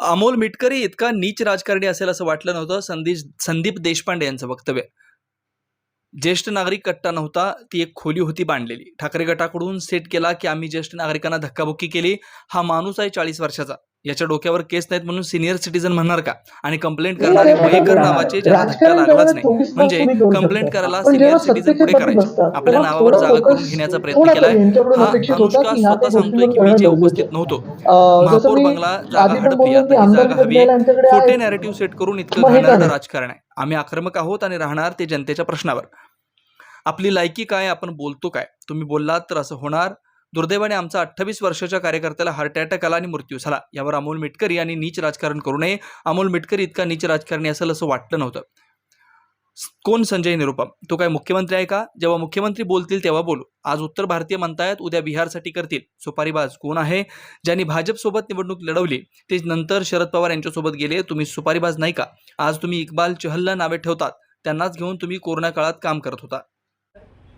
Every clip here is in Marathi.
अमोल मिटकरी इतका नीच राजकारणी असेल असं वाटलं नव्हतं. संदीप संदीप देशपांडे यांचं वक्तव्य. ज्येष्ठ नागरिक कट्टा नव्हता ती एक खोली होती बांधलेली. ठाकरे गटाकडून सेट केला की आम्ही ज्येष्ठ नागरिकांना धक्काबुक्की केली. हा माणूस आहे चाळीस वर्षाचा. याच्या डोक्यावर केस नाहीत म्हणून सिनियर सिटीजन म्हणणार का? आणि कंप्लेंट करणारे मयेकर नावाचे ज्याला धक्का लागलाच नाही. म्हणजे कंप्लेंट करायला सिनियर सिटीजन पुढे करायचे? आपल्या नावावर जागा करून घेण्याचा प्रयत्न केलाय. हा अनुष्का स्वतः सांगतोय की मी जे उपस्थित नव्हतो. महापौर बंगला जागा हडपली आता ही जागा हवी. खोटे नॅरेटिव्ह सेट करून इतकं घाणेरडं? राजकारण आहे. आम्ही आक्रमक आहोत आणि राहणार ते जनतेच्या प्रश्नावर. आपली लायकी काय आपण बोलतो काय? तुम्ही बोललात तर असं होणार. दुर्दैवाने आमचा अठ्ठावीस वर्षाच्या कार्यकर्त्याला हार्ट अटॅक आला आणि मृत्यू झाला. यावर अमोल मिटकरी यांनी नीच राजकारण करू नये. अमोल मिटकरी इतका नीच राजकारणी असेल असं वाटलं नव्हतं. कोण संजय निरुपम? तो काय मुख्यमंत्री आहे का? जेव्हा मुख्यमंत्री बोलतील तेव्हा बोलू. आज उत्तर भारतीय म्हणतायत उद्या बिहारसाठी करतील. सुपारीबाज कोण आहे? ज्यांनी भाजपसोबत निवडणूक लढवली ते नंतर शरद पवार यांच्यासोबत गेले. तुम्ही सुपारीबाज नाही का? आज तुम्ही इक्बाल चहलला नावे ठेवतात. त्यांनाच घेऊन तुम्ही कोरोना काळात काम करत होता.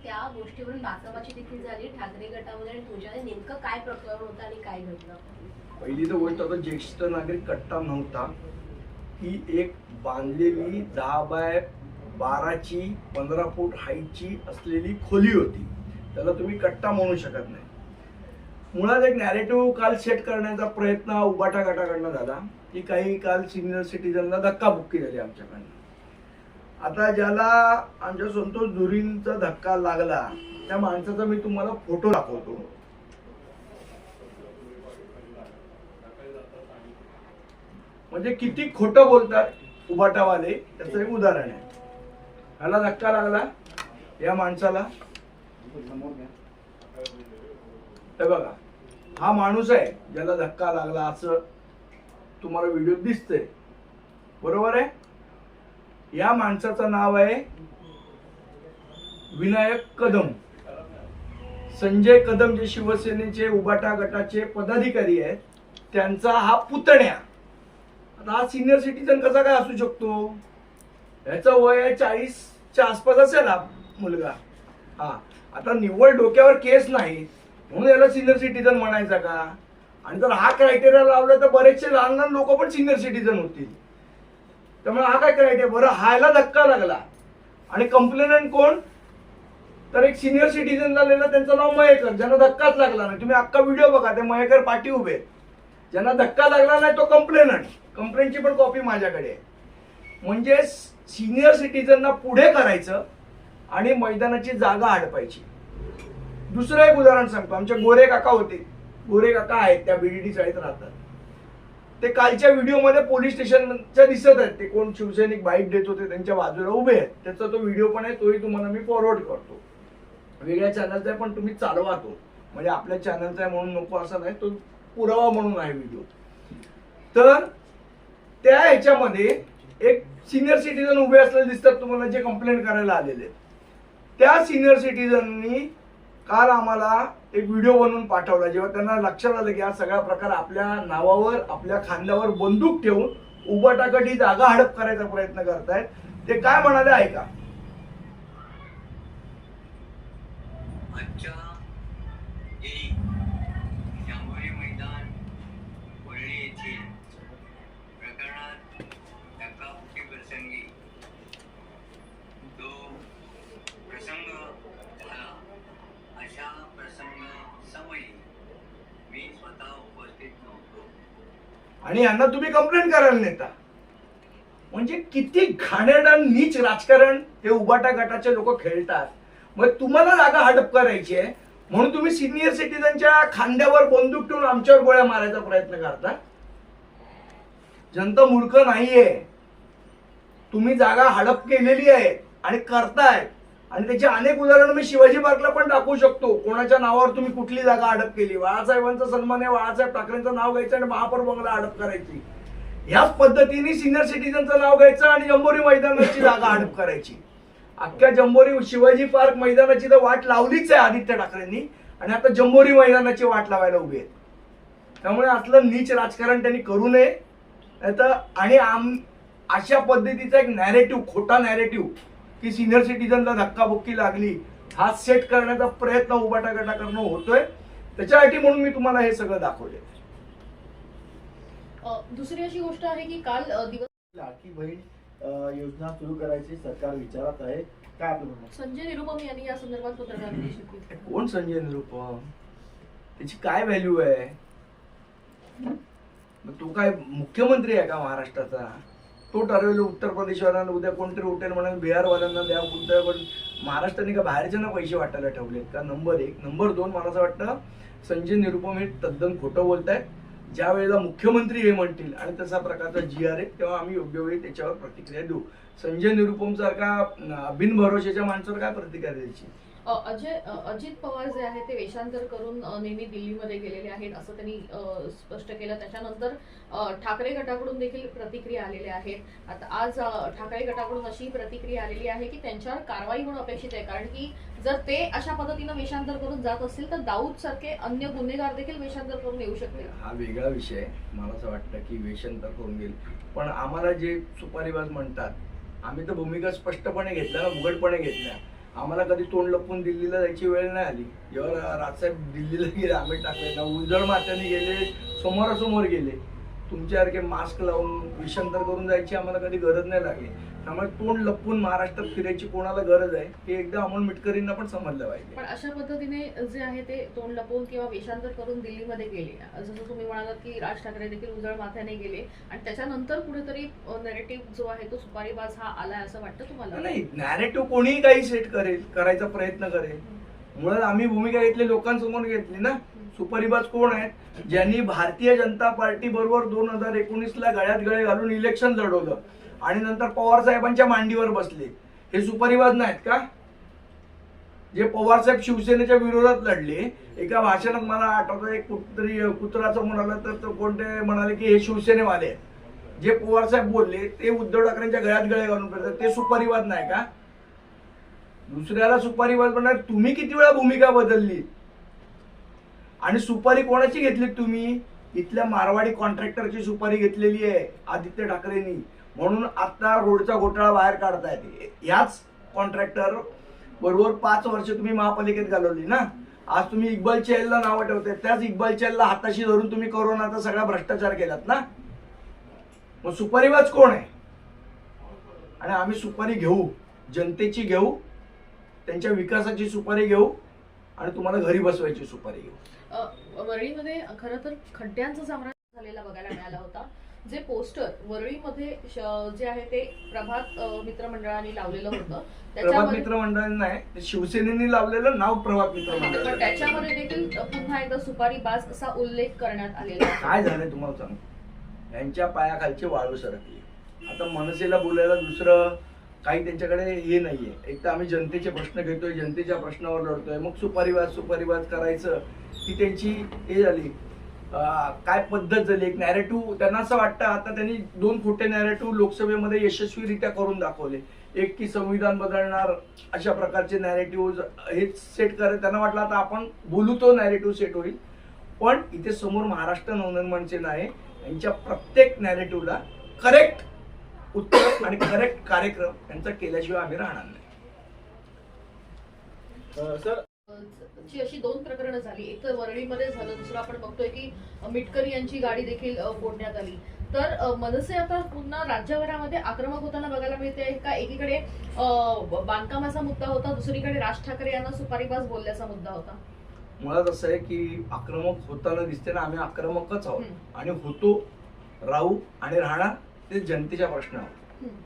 त्या गोष्टीवरून बाचाबाची देखील झाली. ठाकरे गटामध्ये आणि तुझ्या नेमकं काय प्रकरण होतं आणि काय घडलं? पहिली तर गोष्ट आता ज्येष्ठ नागरिक कट्टा नव्हता. ही एक बांधलेली दहा बाय बाराची पंधरा फूट हाईटची असलेली खोली होती. त्याला तुम्ही कट्टा म्हणू शकत नाही. मुळात एक नॅरेटिव्ह काल सेट करण्याचा प्रयत्न उबाटा गटाकडनं झाला. की काही काल सिनियर सिटीजनला धक्काबुक्की झाली आमच्याकडनं. आता ज्याला आमच्या संतोष धुरींचा धक्का लागला त्या माणसाचा मी तुम्हाला फोटो दाखवतो. म्हणजे किती खोटं बोलतात उभाटावाले त्याचं एक उदाहरण आहे. ह्याला धक्का लागला या माणसाला. हे बघा हा माणूस आहे ज्याला धक्का लागला असं तुम्हाला व्हिडिओ दिसतंय. बरोबर आहे? या माणसाचं नाव आहे विनायक कदम. संजय कदम जे शिवसेनेचे उबाटा गटाचे पदाधिकारी आहेत त्यांचा हा पुतण्या. आता हा सिनियर सिटीजन कसा काय असू शकतो? याचं वय आहे चाळीसच्या आसपास असेल हा मुलगा. हा आता निव्वळ डोक्यावर केस नाही म्हणून याला सिनियर सिटीजन म्हणायचा का? आणि जर हा क्रायटेरिया लावला तर बरेचसे लहान लहान लोक पण सिनियर सिटीजन होतील. त्यामुळे हा काय करायचं बरं हायला धक्का लागला. आणि कंप्लेनंट कोण? तर एक सिनियर सिटीजन झालेला त्यांचं नाव मयेकर. ज्यांना धक्काच लागला नाही. तुम्ही अख्खा व्हिडिओ बघा ते मयेकर पाठी उभे आहेत. ज्यांना धक्का लागला नाही तो कंप्लेनंट कंप्लेंटची पण कॉपी माझ्याकडे आहे. म्हणजे सिनियर सिटीजनना पुढे करायचं आणि मैदानाची जागा हडपायची दुसरं एक उदाहरण सांगतो. आमचे गोरे काका होते. गोरे काका आहेत त्या बीडीडी शाळेत राहतात. ते कालच्या व्हिडिओमध्ये पोलीस स्टेशनच्या दिसत आहेत. ते कोण शिवसैनिक बाईक देत होते त्यांच्या बाजूला उभे आहेत. त्याचा तो व्हिडिओ पण आहे तोही तुम्हाला मी फॉरवर्ड करतो. वेगळ्या चॅनलचा आहे पण तुम्ही चालवा तो. म्हणजे आपल्या चॅनलचा आहे म्हणून नको असा नाही तो पुरावा म्हणून आहे व्हिडिओ. तर त्या ह्याच्यामध्ये एक सिनियर सिटीजन उभे असलेले दिसतात तुम्हाला जे कंप्लेंट करायला आलेले आहेत. त्या सिनियर सिटीजननी काल आम्हाला एक व्हिडिओ बनवून पाठवला जेव्हा त्यांना लक्षात आलं की हा सगळा प्रकार आपल्या नावावर आपल्या खांद्यावर बंदूक ठेवून उबाटाकट ही जागा हडप करायचा प्रयत्न करतायत. ते काय म्हणाले ऐका. आणि यांना तुम्ही कंप्लेंट करायला नेता. म्हणजे किती घाणेरडा नीच राजकारण हे उबाटा गटाचे लोक खेळतात. मग तुम्हाला जागा हडप करायची आहे म्हणून तुम्ही सिनियर सिटीजनच्या खांद्यावर बंदूक ठेवून आमच्यावर गोळ्या मारायचा प्रयत्न करता. जनता मूर्ख नाहीये. तुम्ही जागा हडप केलेली आहे आणि करताय. आणि त्याची अनेक उदाहरणं मी शिवाजी पार्कला पण दाखवू शकतो. कोणाच्या नावावर तुम्ही कुठली जागा अडप केली? बाळासाहेबांचा सन्मान आहे बाळासाहेब ठाकरेंचं नाव घ्यायचं आणि महापौर बंगला अडप करायची. ह्याच पद्धतीने सिनियर सिटीजनचं नाव घ्यायचं आणि जंबोरी मैदानाची जागा अडप करायची. अख्ख्या जंबोरी शिवाजी पार्क मैदानाची तर वाट लावलीच आहे आदित्य ठाकरेंनी आणि आता जंबोरी मैदानाची वाट लावायला उभी आहेत. त्यामुळे असलं नीच राजकारण त्यांनी करू नये. नाहीतर आणि आम अशा पद्धतीचा एक नॅरेटिव्ह खोटा नॅरेटिव्ह की सिनियर सिटीजनला धक्काबुक्की लागली हा सेट करण्याचा प्रयत्न उबाटा गटाकडनं होतोय. त्याच्यासाठी म्हणून मी तुम्हाला हे सगळं दाखवले अ, दुसरी अशी गोष्ट आहे की काल दिवस लाडकी बहीण योजना सुरू करायची सरकार विचारात आहे. काय आपलं? संजय निरुपम यांनी या संदर्भात पत्रकार कोण संजय निरुपम? त्याची काय व्हॅल्यू आहे? मग तो काय मुख्यमंत्री आहे का महाराष्ट्राचा? तो ठरवेल उत्तर प्रदेशवाल्यांना उद्या कोणतरी उठेल म्हणून बिहारवाल्यांना द्या कोणत्या पण महाराष्ट्राने का बाहेरच्यांना पैसे वाटायला ठेवलेत? का नंबर एक? नंबर दोन मला असं वाटतं संजय निरुपम हे तद्दन खोटं बोलत आहेत ज्या वेळेला मुख्यमंत्री हे म्हणतील आणि तसा प्रकारचा जी आर आहे तेव्हा आम्ही योग्य वेळी त्याच्यावर प्रतिक्रिया देऊ. संजय निरुपम सारखा बिनभरोशाच्या माणसावर काय प्रतिक्रिया द्यायची? अजय अजित पवार जे आहे ते वेषांतर करून नेहमी दिल्लीमध्ये गेलेले आहेत असं त्यांनी स्पष्ट केलं. त्याच्यानंतर ठाकरे गटाकडून देखील प्रतिक्रिया आलेल्या आहेत. आता आज ठाकरे गटाकडून अशी प्रतिक्रिया आलेली आहे की त्यांच्यावर कारवाई होणं अपेक्षित आहे. कारण की जर ते अशा पद्धतीनं वेषांतर करून जात असतील तर दाऊद सारखे अन्य गुन्हेगार देखील वेषांतर करून येऊ शकतील. हा वेगळा विषय मला असं वाटतं की वेषांतर करून घेईल. पण आम्हाला जे सुपारीबाज म्हणतात आम्ही तर भूमिका स्पष्टपणे घेतल्या उघडपणे घेतल्या. आम्हाला कधी तोंड लपून दिल्लीला जायची वेळ नाही आली. जेव्हा राजसाहेब दिल्लीला गेले आम्ही टाकले ना उजळ मात्याने गेले समोरासमोर गेले. तुमच्यासारखे मास्क लावून विषांतर करून जायची आम्हाला कधी गरज नाही लागली. त्यामुळे तोंड लपून महाराष्ट्रात फिरायची कोणाला गरज आहे हे एकदा अमोल मिटकरींना पण समजलं पाहिजे. पण अशा पद्धतीने जे आहे ते तोंड लपवून किंवा वेषांतर करून दिल्लीमध्ये गेले. जसं तुम्ही म्हणालात की राज ठाकरे देखील उजळ माथ्याने गेले. आणि त्याच्यानंतर कुठेतरी नेरेटिव्ह जो आहे तो सुपारीबाज हा आलाय असं वाटतं तुम्हाला? नाही नॅरेटिव्ह कोणीही काही सेट करेल करायचा प्रयत्न करेल. मुळात आम्ही भूमिका घेतली लोकांसमोर घेतली ना. सुपरिबाज कोण आहेत? ज्यांनी भारतीय जनता पार्टी बरोबर दोन हजार एकोणीस ला गळ्यात गळे घालून इलेक्शन लढवलं. आणि नंतर पवार साहेबांच्या मांडीवर बसले. हे सुपरिबाज नाहीत का? जे पवार साहेब शिवसेनेच्या विरोधात लढले एका भाषणात मला आठवतं एक कुत्री कुत्राचं समोर तर तो कोणते म्हणाले की हे शिवसेनेवाले आहेत. जे पवार साहेब बोलले ते उद्धव ठाकरेंच्या गळ्यात गळे घालून फिरतात. ते सुपरिवाद नाही का? दुसऱ्याला सुपारीबाज म्हणणार तुम्ही किती वेळा भूमिका बदलली? आणि सुपारी कोणाची घेतली तुम्ही? इथल्या मारवाडी कॉन्ट्रॅक्टरची सुपारी घेतलेली आहे आदित्य ठाकरेंनी. म्हणून आता रोडचा घोटाळा बाहेर काढतायत. याच कॉन्ट्रॅक्टर बरोबर पाच वर्ष तुम्ही महापालिकेत घालवली ना? आज तुम्ही इक्बाल चहलला नावं ठेवताय त्याच इक्बाल चहलला हाताशी धरून तुम्ही कोरोनाचा सगळा भ्रष्टाचार केलात ना? मग सुपारीबाज कोण आहे? आणि आम्ही सुपारी घेऊ जनतेची घेऊ त्यांच्या विकासाची सुपारी घेऊ आणि तुम्हाला घरी बसवायची सुपारी घेऊ अ, वरळीमध्ये खरं तर खड्ड्यांचा साम्राज्य झालेला बघायला मिळाला होता. जे पोस्टर वरळीमध्ये जे आहे ते प्रभात मित्रमंडळाने लावलेलं होतं. प्रभात त्याच्यामध्ये मित्र मंडळ नाही शिवसेनेने लावलेलं नाव प्रभात मित्र पण मंडळ त्याच्यामध्ये देखील पुन्हा एकदा सुपारी बाज असा उल्लेख करण्यात आलेला काय झालंय तुम्हाला सांग? यांच्या पायाखालची वाळू सरकली. आता मनसेला बोलायला दुसरं काही त्यांच्याकडे हे नाहीये. एक तर आम्ही जनतेचे प्रश्न घेतोय जनतेच्या प्रश्नावर लढतोय. मग सुपारीवाद सुपरिवाद करायचं ती त्यांची हे झाली. काय पद्धत झाली? एक नॅरेटिव्ह त्यांना असं वाटतं आता त्यांनी दोन खोटे नॅरेटिव्ह लोकसभेमध्ये यशस्वीरित्या करून दाखवले. एक की संविधान बदलणार अशा प्रकारचे नॅरेटिव्ह हे सेट करत त्यांना वाटलं आता आपण बोलू तो नॅरेटिव्ह सेट होईल. पण इथे समोर महाराष्ट्र नवनिर्माण सेना आहे. यांच्या प्रत्येक नॅरेटिव्हला करेक्ट उत्तर आणि करेक्ट कार्यक्रम यांचा केल्याशिवाय आम्ही राहणार नाही. सर ची अशी दोन प्रकरणं झाली. एक तर वरळीमध्ये झालं दुसरं आपण बघतोय की मिटकरी यांची गाडी देखील फोडण्यात आली. तर मनसे आता पुन्हा राज्यभरामध्ये आक्रमक होताना बघायला मिळते का? एकीकडे बांधकामाचा मुद्दा होता दुसरीकडे राज ठाकरे यांना सुपारीबाज बोलल्याचा मुद्दा होता. मुळात असं आहे की आक्रमक होताना दिसते ना आम्ही आक्रमकच आहोत. आणि होतो राहू आणि राहणार ते जनतेच्या प्रश्नावर हम्म.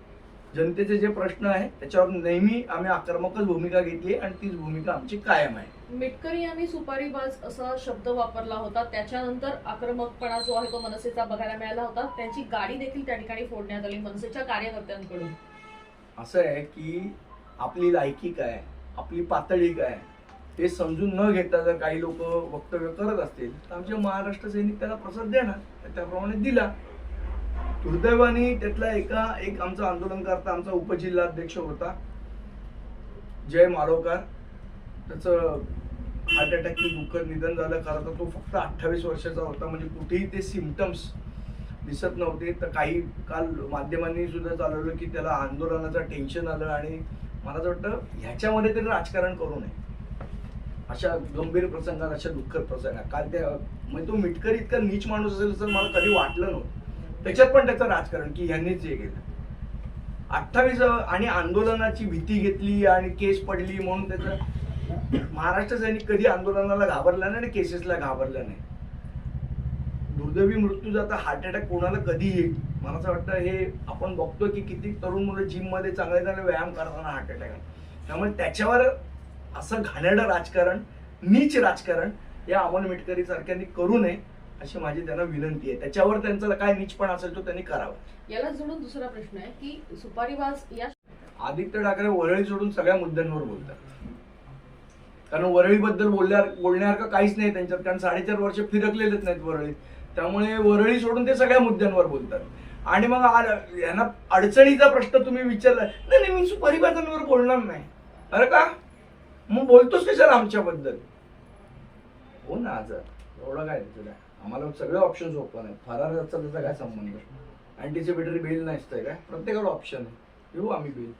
जनतेचे जे प्रश्न आहे त्याच्यावर नेहमी आम्ही आक्रमकच भूमिका घेतली आणि तीच भूमिका आमची कायम आहे. मिटकरी यांनी सुपारीबाज असा शब्द वापरला होता. त्याच्यानंतर आक्रमकपणा जो आहे तो मनसेचा बघायला मिळाला होता. त्यांची गाडी देखील त्या ठिकाणी फोडण्यात आली मनसेच्या कार्यकर्त्यांकडून. असं आहे की आपली लायकी काय आपली पातळी काय हे समजून न घेता जर काही लोक वक्तव्य करत असतील तर आमचे महाराष्ट्र सैनिक त्याला प्रसाद देणार त्याप्रमाणे दिला. दुर्दैवाने त्यातला एका एक आमचा आंदोलनकर्ता आमचा उपजिल्हाध्यक्ष होता जय माडवकर त्याचं हार्ट अटॅकची दुःखद निधन झालं खरं तर तो फक्त अठ्ठावीस वर्षाचा होता म्हणजे कुठेही ते सिमटम्स दिसत नव्हते. तर काही काल माध्यमांनी सुद्धा चालवलं की त्याला आंदोलनाचं टेन्शन आलं आणि मला असं वाटतं ह्याच्यामध्ये तरी राजकारण करू नये. अशा गंभीर प्रसंगात अशा दुःखद प्रसंगात. काल त्या म्हणजे तो मिटकर इतका नीच माणूस असेल तर मला कधी वाटलं नव्हतं. त्याच्यात पण त्याचं राजकारण की ह्यांनीच हे केलं. अठ्ठावीस आणि आंदोलनाची भीती घेतली आणि केस पडली म्हणून त्याचं महाराष्ट्र सैनिक कधी आंदोलनाला घाबरला नाही आणि केसेसला घाबरला नाही. दुर्दैवी मृत्यू जाता हार्ट अटॅक कोणाला कधी येईल? मला असं वाटतं हे आपण बघतोय की किती तरुण मुलं जिममध्ये चांगले चांगले व्यायाम करताना हार्ट अटॅक त्यामुळे त्याच्यावर असं घाणेरडं राजकारण नीच राजकारण या अमोल मिटकरी सारख्यांनी करू नये. अशी माझी त्यांना विनंती आहे. त्याच्यावर त्यांचा काय नीचपण असेल तो त्यांनी करावा. याला जोडून दुसरा प्रश्न आहे की सुपारीबाज या आदित्य ठाकरे वरळी सोडून सगळ्या मुद्द्यांवर बोलतात. कारण वरळीबद्दल बोलल्या बोलण्यासारखं काहीच नाही त्यांच्यात. कारण साडेचार वर्ष फिरकलेलेच नाहीत वरळीत त्यामुळे वरळी सोडून ते सगळ्या मुद्द्यांवर बोलतात. आणि मग यांना अडचणीचा प्रश्न तुम्ही विचारला नाही नाही मी सुपरिवारांवर बोलणार नाही. अरे का? मग बोलतोच कशाला आमच्याबद्दल? हो ना आज एवढं काय काय आम्हाला सगळे ऑप्शन्स ओपन आहेत. फरारचा त्याचा काय संबंध? अँटिसिपेटरी बेल नसतंय काय? प्रत्येकाला ऑप्शन आहे. येऊ आम्ही बिल